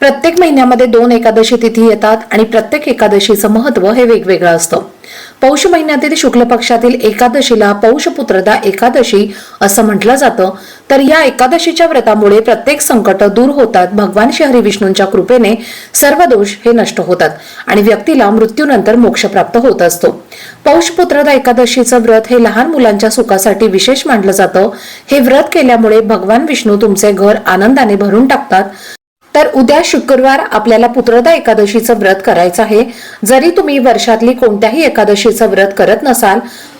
प्रत्येक महिन्यामध्ये दोन एकादशी तिथी येतात आणि प्रत्येक एकादशीचं महत्त्व हे वेगवेगळं असतं. पौष महिन्यातील शुक्ल पक्षातील एकादशीला पौष पुत्रदा एकादशी असं म्हटलं जातं. तर या एकादशीच्या व्रतामुळे प्रत्येक संकट दूर होतात भगवान श्री हरी विष्णूंच्या कृपेने सर्व दोष हे नष्ट होतात आणि व्यक्तीला मृत्यूनंतर मोक्ष प्राप्त होत असतो. पौष पुत्रदा एकादशीचं व्रत हे लहान मुलांच्या सुखासाठी विशेष मानलं जातं. हे व्रत केल्यामुळे भगवान विष्णू तुमचे घर आनंदाने भरून टाकतात. तर उद्या शुक्रवार आपल्याला पुत्रदा एकादशीचं व्रत करायचं आहे. जरी तुम्ही वर्षातली कोणत्याही एकादशीचं व्रत करत नसाल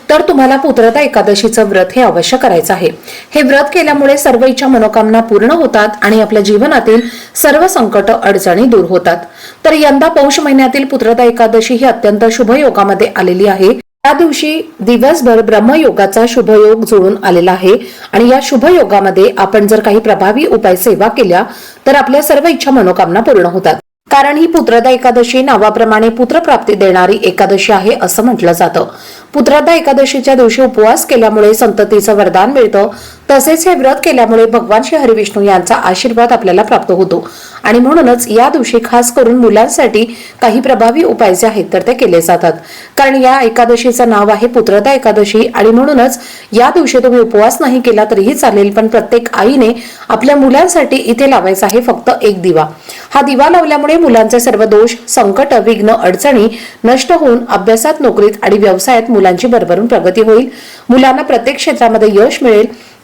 तर तुम्हाला पुत्रदा एकादशीचं व्रत हे अवश्य करायचं आहे. हे व्रत केल्यामुळे सर्व इच्छा मनोकामना पूर्ण होतात आणि आपल्या जीवनातील सर्व संकट अडचणी दूर होतात. तर यंदा पौष महिन्यातील पुत्रदा एकादशी ही अत्यंत शुभ योगामध्ये आलेली आहे. त्या दिवशी दिवसभर ब्रह्मयोगाचा शुभयोग जुळून आलेला आहे. आणि या शुभयोगामध्ये आपण जर काही प्रभावी उपाय सेवा केल्या तर आपल्या सर्व इच्छा मनोकामना पूर्ण होतात. कारण ही पुत्रदा एकादशी नावाप्रमाणे पुत्रप्राप्ती देणारी एकादशी आहे असं म्हटलं जातं. पुत्रदा एकादशीच्या दिवशी उपवास केल्यामुळे संततीचं वरदान मिळतं. तसेच हे व्रत केल्यामुळे भगवान श्री हरिविष्णू यांचा आशीर्वाद आपल्याला प्राप्त होतो. आणि म्हणूनच या दिवशी खास करून मुलांसाठी काही प्रभावी उपाय जे आहेत तर ते केले जातात. कारण या एकादशीचं नाव आहे पुत्रदा एकादशी आणि म्हणूनच या दिवशी तुम्ही उपवास नाही केला तरीही चालेल पण प्रत्येक आईने आपल्या मुलांसाठी इथे लावायचा आहे फक्त एक दिवा. हा दिवा लावल्यामुळे मुलांचे सर्व दोष संकट विघ्न अडचणी नष्ट होऊन अभ्यासात नोकरीत आणि व्यवसायात मुलांची भरभरून प्रगती होईल. मुलांना प्रत्येक क्षेत्रामध्ये यश मिळेल.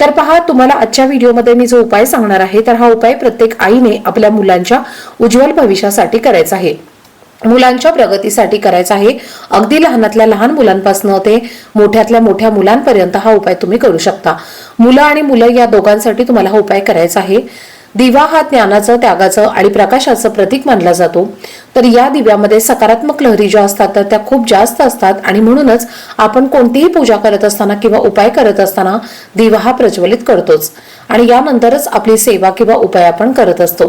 तर पहा तुम्हाला आजच्या व्हिडिओमध्ये मी जो उपाय सांगणार आहे तर हा उपाय प्रत्येक आईने आपल्या मुलांच्या उज्ज्वल भविष्यासाठी करायचा आहे. मुलांच्या प्रगतीसाठी करायचा आहे. अगदी लहानातल्या लहान मुलांपासून ते मोठ्यातल्या मोठ्या मुलांपर्यंत हा उपाय तुम्ही करू शकता. मुलं आणि मुलं या दोघांसाठी तुम्हाला हा उपाय करायचा आहे. दिवा हा ज्ञानाचं त्यागाचं आणि प्रकाशाचं प्रतीक मानला जातो. तर या दिव्यामध्ये सकारात्मक लहरी ज्या असतात तर त्या खूप जास्त असतात. आणि म्हणूनच आपण कोणतीही पूजा करत असताना किंवा उपाय करत असताना दिवा हा प्रज्वलित करतोच. आणि यानंतरच आपली सेवा किंवा उपाय आपण करत असतो.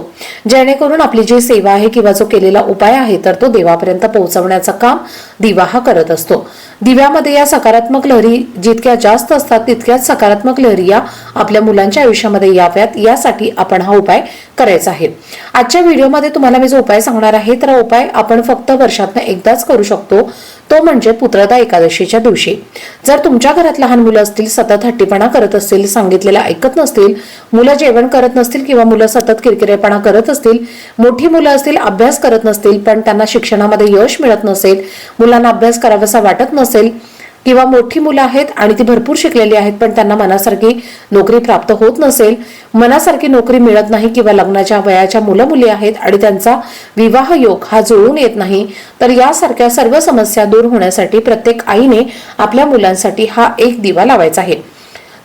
जेणेकरून आपली जी सेवा आहे किंवा जो केलेला उपाय आहे तर तो देवापर्यंत पोहोचवण्याचं काम दिवा हा करत असतो. दिव्यामध्ये या सकारात्मक लहरी जितक्या जास्त असतात तितक्याच सकारात्मक लहरी या आपल्या मुलांच्या आयुष्यामध्ये याव्यात. यासाठी आपण हा उपाय करायचा आहे. आजच्या व्हिडिओमध्ये तुम्हाला मी जो उपाय सांगणार आहे तर उपाय आपण फक्त वर्षातनं एकदाच करू शकतो तो म्हणजे पुत्रदा एकादशीच्या दिवशी. जर तुमच्या घरात लहान मुलं असतील सतत हट्टीपणा करत असतील सांगितलेलं ऐकत नसतील मुलं जेवण करत नसतील किंवा मुलं सतत किरकिरेपणा करत असतील मोठी मुलं असतील अभ्यास करत नसतील पण त्यांना शिक्षणामध्ये यश मिळत नसेल मुलांना अभ्यास करावासा वाटत नसेल किंवा मोठी मुलं आहेत आणि ती भरपूर शिकलेली आहेत पण त्यांना मनासारखी नोकरी प्राप्त होत नसेल मनासारखी नोकरी मिळत नाही किंवा लग्नाच्या वयाच्या मुलं मुली आहेत आणि त्यांचा विवाह योग हा जुळून येत नाही तर यासारख्या सर्व समस्या दूर होण्यासाठी प्रत्येक आईने आपल्या मुलांसाठी हा एक दिवा लावायचा आहे.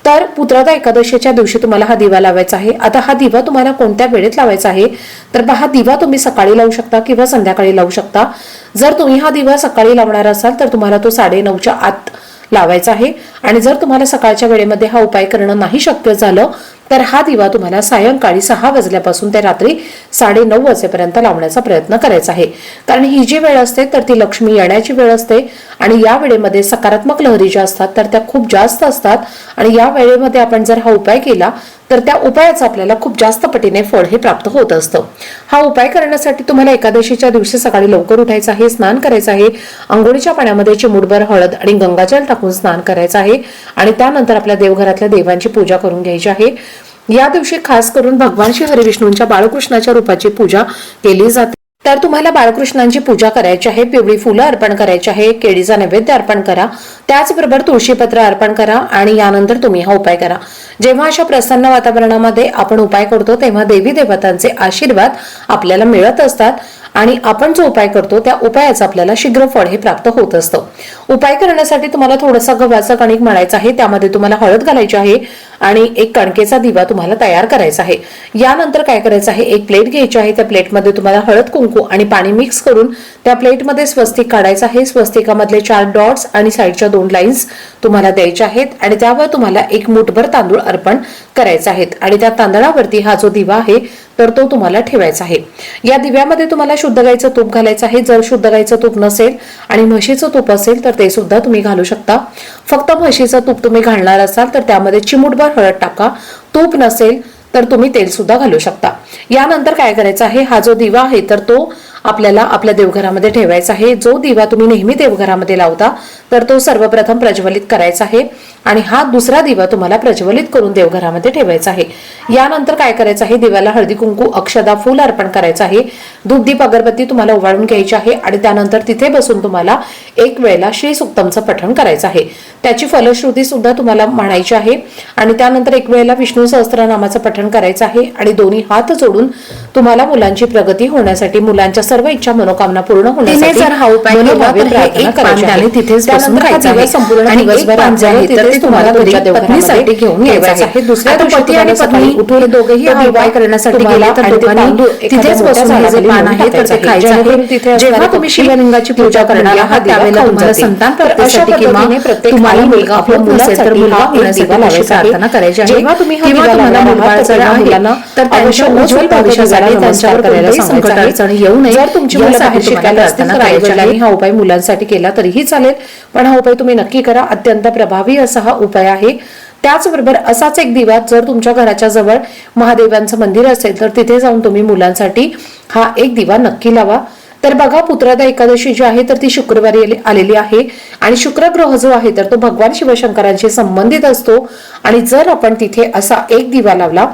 तर पुत्रदा एकादशीच्या दिवशी तुम्हाला हा दिवा लावायचा आहे. आता हा दिवा तुम्हाला कोणत्या वेळेत लावायचा आहे? तर हा दिवा तुम्ही सकाळी लावू शकता किंवा संध्याकाळी लावू शकता. जर तुम्ही हा दिवा सकाळी लावणार असाल तर तुम्हाला तो साडे नऊच्या आत लावायचा आहे. आणि जर तुम्हाला सकाळच्या वेळेमध्ये हा उपाय करणं नाही शक्य झालं तर हा दिवा तुम्हाला सायंकाळी सहा वाजल्यापासून ते रात्री साडे नऊ वाजेपर्यंत लावण्याचा प्रयत्न करायचा आहे. कारण ही जी वेळ असते तर ती लक्ष्मी येण्याची वेळ असते. आणि या वेळेमध्ये सकारात्मक लहरी ज्या असतात तर त्या खूप जास्त असतात. आणि या वेळेमध्ये आपण जर हा उपाय केला तर त्या उपायाचं आपल्याला खूप जास्त पटीने फळ हे प्राप्त होत असतं. हा उपाय करण्यासाठी तुम्हाला एकादशीच्या दिवशी सकाळी लवकर उठायचं आहे स्नान करायचं आहे. आंघोळीच्या पाण्यामध्ये चिमुडभर हळद आणि गंगाजल टाकून स्नान करायचं आहे. आणि त्यानंतर आपल्या देवघरातल्या देवांची पूजा करून घ्यायची आहे. या दिवशी खास करून भगवान श्री हरिविष्णूंच्या बाळकृष्णाच्या रूपाची पूजा केली जाते. तर तुम्हाला बाळकृष्णांची पूजा करायची आहे पिवळी फुलं अर्पण करायची आहे केळीचा नैवेद्य अर्पण करा त्याचबरोबर तुळशीपत्र अर्पण करा आणि यानंतर तुम्ही हा उपाय करा. जेव्हा अशा प्रसन्न वातावरणामध्ये आपण उपाय करतो तेव्हा देवी देवतांचे आशीर्वाद आपल्याला मिळत असतात आणि आपण जो उपाय करतो त्या उपायाचं आपल्याला शीघ्र फळ हे प्राप्त होत असतं. उपाय करण्यासाठी तुम्हाला थोडंसं गव्हाचा कणिक म्हणायचा आहे त्यामध्ये तुम्हाला हळद घालायची आहे आणि एक कणकेचा दिवा तुम्हाला तयार करायचा आहे. यानंतर काय करायचं आहे? एक प्लेट घ्यायची आहे. त्या प्लेटमध्ये तुम्हाला हळद कुंकू आणि पाणी मिक्स करून त्या प्लेटमध्ये स्वस्तिक काढायचं आहे. स्वस्तिकामधले चार डॉट्स आणि साईडच्या दोन लाईन्स तुम्हाला द्यायच्या आहेत. आणि त्यावर तुम्हाला एक मुठभर तांदूळ अर्पण करायचे आहेत. आणि त्या तांदळावरती हा जो दिवा आहे तर तो तुम्हाला ठेवायचा आहे. या दिव्यामध्ये तुम्हाला शुद्ध गाईचं तूप घालायचं आहे. जर शुद्ध गाईचं तूप नसेल आणि म्हशीचं तूप असेल तर ते सुद्धा तुम्ही घालू शकता. फक्त म्हशीचं तूप तुम्ही घालणार असाल तर त्यामध्ये चिमूटभर हळद टाका. तूप नसेल तर तुम्ही तेल सुद्धा घालू शकता. यानंतर काय करायचं आहे? हा जो दिवा आहे तर तो आपल्याला आपल्या देवघरामध्ये ठेवायचा आहे. जो दिवा तुम्ही नेहमी देवघरामध्ये लावता तर तो सर्वप्रथम प्रज्वलित करायचा आहे. आणि हा दुसरा दिवा तुम्हाला प्रज्वलित करून देवघरामध्ये ठेवायचा आहे. यानंतर काय करायचं आहे? दिव्याला हळदी कुंकू अक्षदा फूल अर्पण करायचं आहे. दीप अगरबत्ती तुम्हाला ओवाळून घ्यायची आहे आणि त्यानंतर तिथे बसून तुम्हाला एक वेळेला श्री सुक्तमचं पठण करायचं आहे. त्याची फलश्रुती सुद्धा तुम्हाला म्हणायची आहे. आणि त्यानंतर एक वेळेला विष्णू सहस्त्रनामाचं पठण करायचं आहे आणि दोन्ही हात जोडून तुम्हाला मुलांची प्रगती होण्यासाठी मुलांच्या सर्व इच्छा मनोकामना पूर्ण होण्यासाठी हा उपाय तिथेच. संपूर्ण ते तुम्हाला तुमच्या देवघरामध्ये घेऊन पत्नीसाठी यायचं आहे दुसऱ्या पती आणि पत्नी उठून दोघेही हा उपाय करण्यासाठी गेले तर दोघांनी तिथेच बसून हे जे पान आहे तर ते खायचं आहे. जेव्हा तुम्ही शिवलिंगाची पूजा करणार आहात, त्यावेळेला तुम्हाला. संतान प्राप्तीसाठी किंवा तुम्हाला मुलगा आपल्या नसेल तर मुलासाठी मुलगा होण्यासाठी लावायचा करायची आहे. जेव्हा तुम्ही किंवा तुम्हाला आहात, जर तर आहे, मुलांना तर त्यांच्या उज्ज्वल भविष्यासाठी त्यांच्यावर करायला संकट अडचणी येऊ. नये जर तुमची मुलं बाहेर शिकायला करायची. आईवडिलांनी हा उपाय मुलांसाठी केला तरीही चालेल पण हा उपाय तुम्ही नक्की करा अत्यंत प्रभावी असा हा उपाय आहे. त्याचबरोबर असाच एक दिवा जर तुमच्या घराच्या जवळ महादेवांचं मंदिर असेल तर तिथे जाऊन तुम्ही मुलांसाठी हा एक दिवा नक्की लावा. तर बघा पुत्रदा एकादशी जी आहे तर ती शुक्रवारी आलेली आहे. आणि शुक्र ग्रह जो आहे तर तो भगवान शिवशंकरांशी संबंधित असतो. आणि जर आपण तिथे असा एक दिवा लावला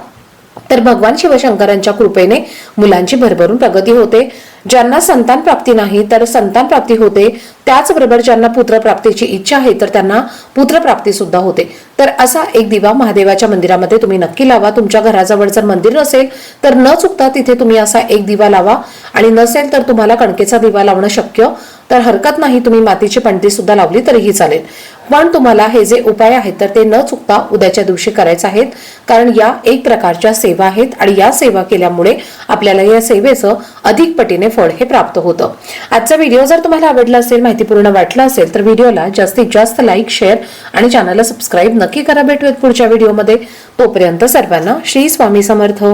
तर भगवान शिवशंकरांच्या कृपेने मुलांची भरभरून प्रगती होते. ज्यांना संतान प्राप्ती नाही तर संतान प्राप्ती होते. त्याचबरोबर ज्यांना पुत्रप्राप्तीची इच्छा आहे तर त्यांना पुत्रप्राप्ती सुद्धा होते. तर असा एक दिवा महादेवाच्या मंदिरामध्ये तुम्ही नक्की लावा. तुमच्या घराजवळ जर मंदिर नसेल तर न चुकता तिथे तुम्ही असा एक दिवा लावा. आणि नसेल तर तुम्हाला कणकेचा दिवा लावणं शक्य तर हरकत नाही तुम्ही मातीची पणती सुद्धा लावली तरीही चालेल. पण तुम्हाला हे जे उपाय आहेत तर ते न चुकता उद्याच्या दिवशी करायचे आहेत. कारण या एक प्रकारच्या सेवा आहेत आणि या सेवा केल्यामुळे आपल्याला या सेवेचं अधिक पटीने फळ हे प्राप्त होतं. आजचा व्हिडिओ जर तुम्हाला आवडला असेल माहितीपूर्ण वाटला असेल तर व्हिडिओला जास्तीत जास्त लाईक शेअर आणि चॅनलला सबस्क्राईब नक्की करा. भेटूयात पुढच्या व्हिडिओमध्ये. तोपर्यंत सर्वांना श्री स्वामी समर्थ.